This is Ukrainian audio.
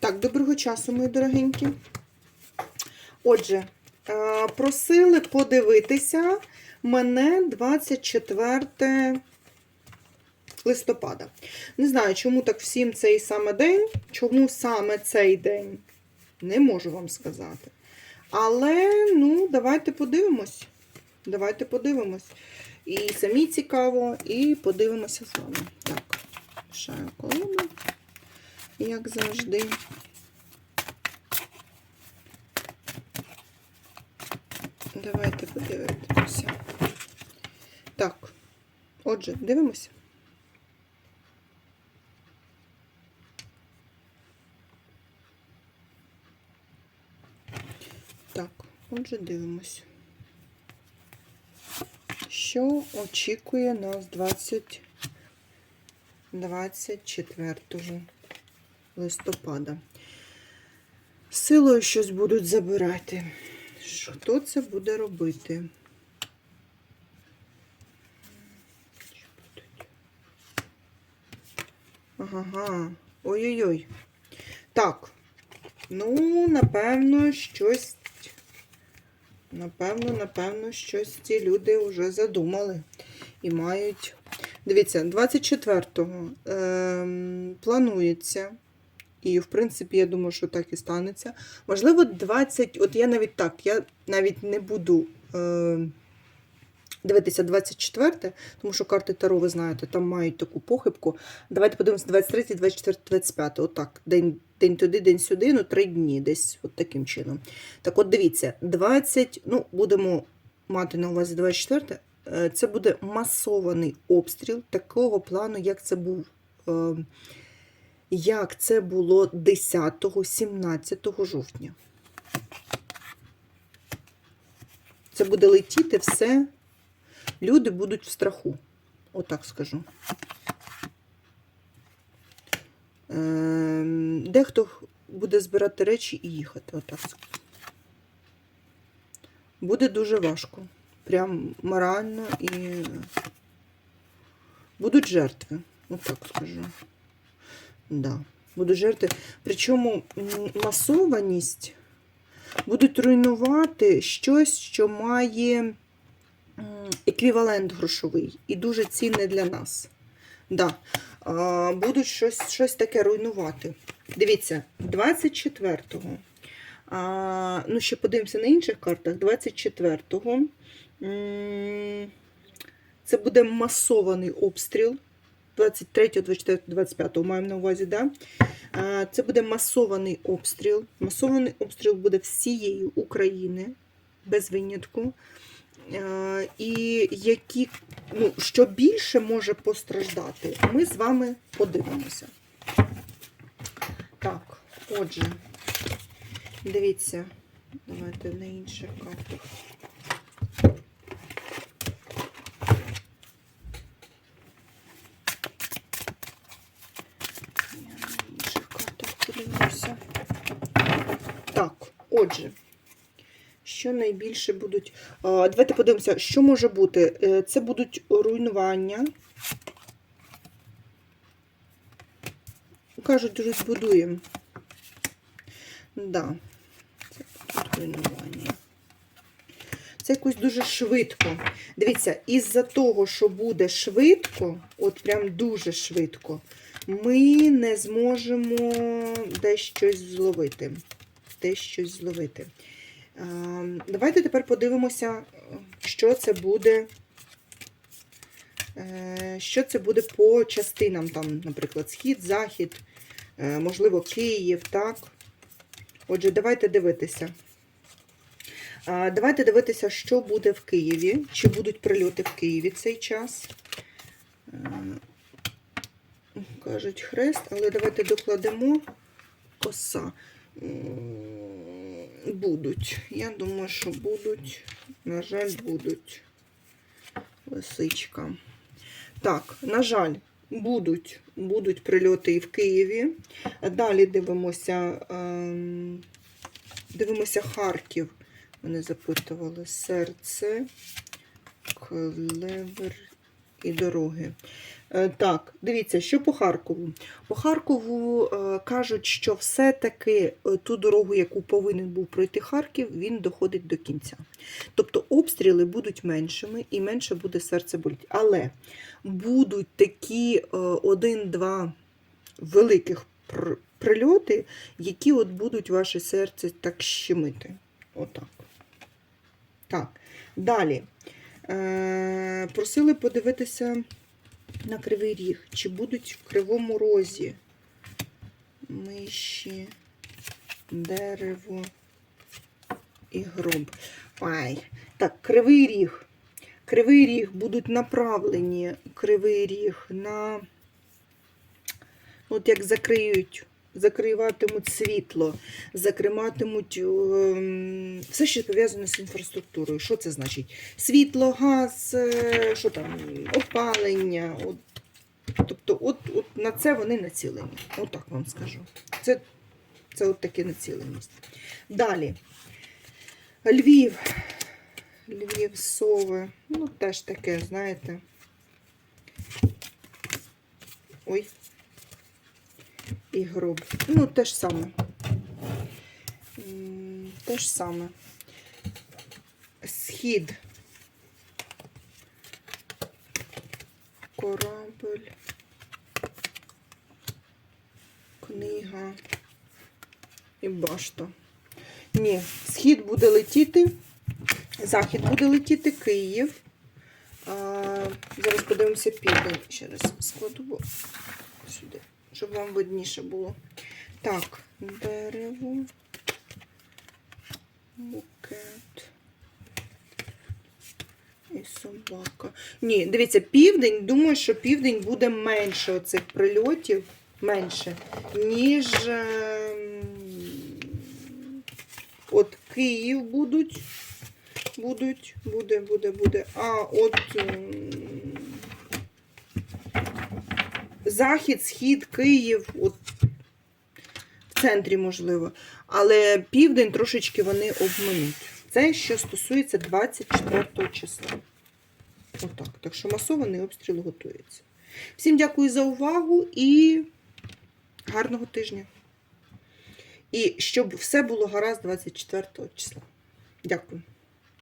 Так, доброго часу, мої дорогенькі. Отже, е, просили подивитися мене 24 листопада. Не знаю, чому так всім цей саме день, чому саме цей день, не можу вам сказати. Але, ну, давайте подивимось. Давайте подивимось. І самі цікаво, і подивимося з вами. Так, мішаю колоду, як завжди. Давайте подивимося. Так, отже, дивимося. Так, отже, дивимось. Що очікує нас 20, 24 листопада? Силою щось будуть забирати. Хто це буде робити? Ага. Ой-ой-ой. Так. Ну, напевно, щось. Напевно, напевно, щось ці люди вже задумали і мають. Дивіться, 24-го ем, планується. І, в принципі, я думаю, що так і станеться. Можливо, 20, от я навіть так, я навіть не буду е, дивитися 24, тому що карти Таро, ви знаєте, там мають таку похибку. Давайте подивимося 23, 24, 25. Отак. День, день туди, день сюди, ну три дні десь от таким чином. Так от дивіться, 20, ну, будемо мати на увазі 24, е, це буде масований обстріл такого плану, як це був. Як це було 10-17 жовтня. Це буде летіти все. Люди будуть в страху. Отак скажу. Ем, Дехто буде збирати речі і їхати. Отак скажу. Буде дуже важко. Прям морально і будуть жертви. Отак скажу. Да, будуть жертви. Причому масованість будуть руйнувати щось, що має еквівалент грошовий і дуже цінне для нас. Да. Будуть щось, щось таке руйнувати. Дивіться, 24-го. А, ну, ще подивимося на інших картах. 24-го. Це буде масований обстріл. 23, 24, 25 маємо на увазі, да? Це буде масований обстріл. Масований обстріл буде всієї України без винятку. І які, ну, що більше може постраждати, ми з вами подивимося. Так, отже, дивіться, давайте на інших картах. Я на інших картах подивлюся. Так, отже, що найбільше будуть. Давайте подивимося, що може бути. Е, Це будуть руйнування. Кажуть, розбудуємо. Да, це будуть руйнування. Це якось дуже швидко. Дивіться, із-за того, що буде швидко, от прям дуже швидко, ми не зможемо десь щось зловити. Десь щось зловити. Ем, Давайте тепер подивимося, що це буде. е, Що це буде по частинам, там, наприклад, схід, захід, е, можливо, Київ, так? Отже, давайте дивитися. Давайте дивитися, що буде в Києві. Чи будуть прильоти в Києві цей час. Е, Кажуть хрест, але давайте докладемо коса. Будуть. Я думаю, що будуть. На жаль, будуть. Лисичка. Так, на жаль, будуть, будуть прильоти і в Києві. Далі дивимося, ем, дивимося Харків. Вони запитували серце, клевер і дороги. Е, Так, дивіться, що по Харкову. По Харкову е, кажуть, що все-таки е, ту дорогу, яку повинен був пройти Харків, він доходить до кінця. Тобто обстріли будуть меншими і менше буде серце боліти. Але будуть такі один-два великих пр- прильоти, які от будуть ваше серце так щемити. Отак. Так. Далі. Просили подивитися на кривий ріг. Чи будуть в кривому розі миші, дерево і гроб. Ай. Так, кривий ріг. Кривий ріг будуть направлені кривий ріг на. От як закриють, закриватимуть світло, закриватимуть ем, все, що пов'язане з інфраструктурою. Що це значить? Світло, газ, е, що там, опалення. От, тобто, от, от на це вони націлені. Отак вам скажу. Це, це от таке націленість. Далі. Львів. Львів, сови. Ну, теж таке, знаєте. Ой. І гроб. Ну, те ж саме. Те ж саме. Схід. Корабель. Книга. І башта. Ні, схід буде летіти. Захід буде летіти Київ. А, зараз подивимося південь. Ще раз складу сюди, щоб вам видніше було. Так, дерево, букет і собака. Ні, дивіться, південь, думаю, що південь буде менше оцих прильотів, менше, ніж ем, от Київ будуть. Будуть, буде, буде, буде. А от Захід, Схід, Київ, от в центрі можливо. Але південь трошечки вони обминуть. Це що стосується 24 числа. Отак. Так що масований обстріл готується. Всім дякую за увагу і гарного тижня. І щоб все було гаразд 24 числа. Дякую.